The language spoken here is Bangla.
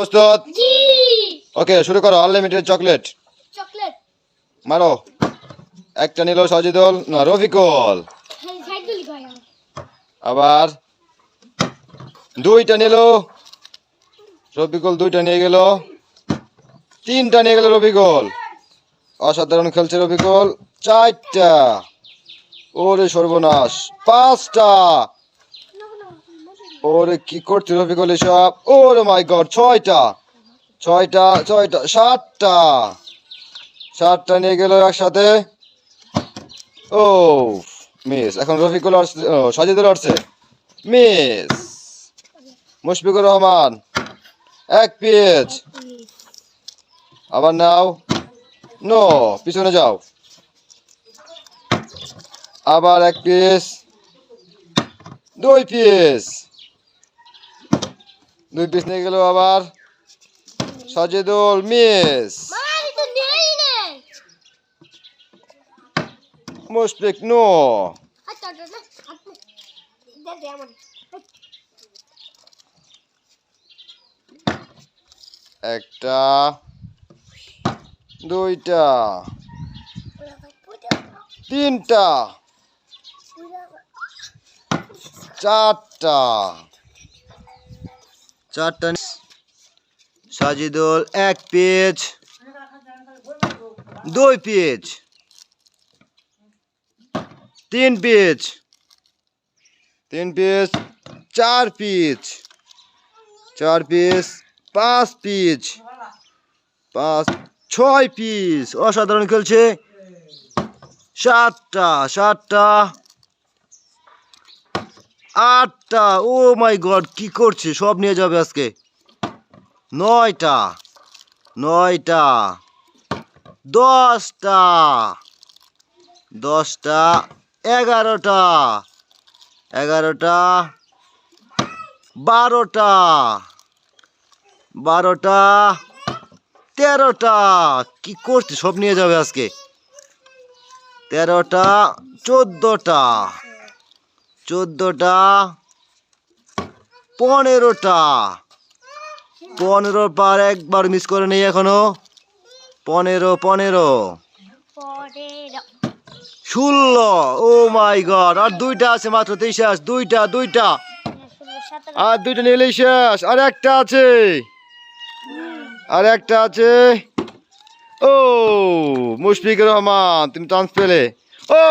প্রস্তুত? ওকে শুরু করো আনলিমিটেড চকলেট চকলেট মারো। একটা নিল সজিদুল না রফিকুল। খাই আবার দুইটা নিল। রফিকুল দুইটা নিয়ে গেল। তিনটা নিয়ে গেল রফিকুল। অসাধারণ খেলছে রফিকুল। চারটা। ওরে সর্বনাশ। পাঁচটা। ওরে কি করছে রফিকুল এসব ওরে মাই গড ছয়টা। ছয়টা ছয়টা, সাতটা। সাতটা নিয়ে গেল একসাথে। ও মিস এখন রফিকুল সাজিদুল আসছে। মিস মুশফিকুর রহমান, এক পিচ আবার নাও। নো পিছনে যাও। আবার এক পিস দুই পিস দুই পিস নিয়ে গেল আবার সাজিদুল মিস। মুশফিক নো। আচ্ছা আচ্ছা আমার। একটা দুইটা তিনটা চারটা। চারটা সাজিদুল এক পেজ দুই পেজ তিন পেজ তিন পিস চার পিস চার পিস পাঁচ পিস পাঁচ, ছয় পিস অসাধারণ খেলছে। সাতটা সাতটা। আটটা, ও মাই গড, কি করছে? সব নিয়ে যাবে আজকে। নয়টা নয়টা, দশটা দশটা, এগারোটা এগারোটা, বারোটা বারোটা, তেরোটা, কি করছে? সব নিয়ে যাবে আজকে। তেরোটা, চোদ্দোটা চোদ্দোটা পনেরোটা। পনেরো পার একবার মিস করে নেই এখনও। পনেরো পনেরো। ষোলো ও মাই গড আর দুইটা আছে মাত্র তেইশ দুইটা দুইটা। আর দুইটা নিলেই শেষ আর একটা আছে। আর একটা আছে। ও মুশফিকুর রহমান তুমি চান্স পেলে। ও।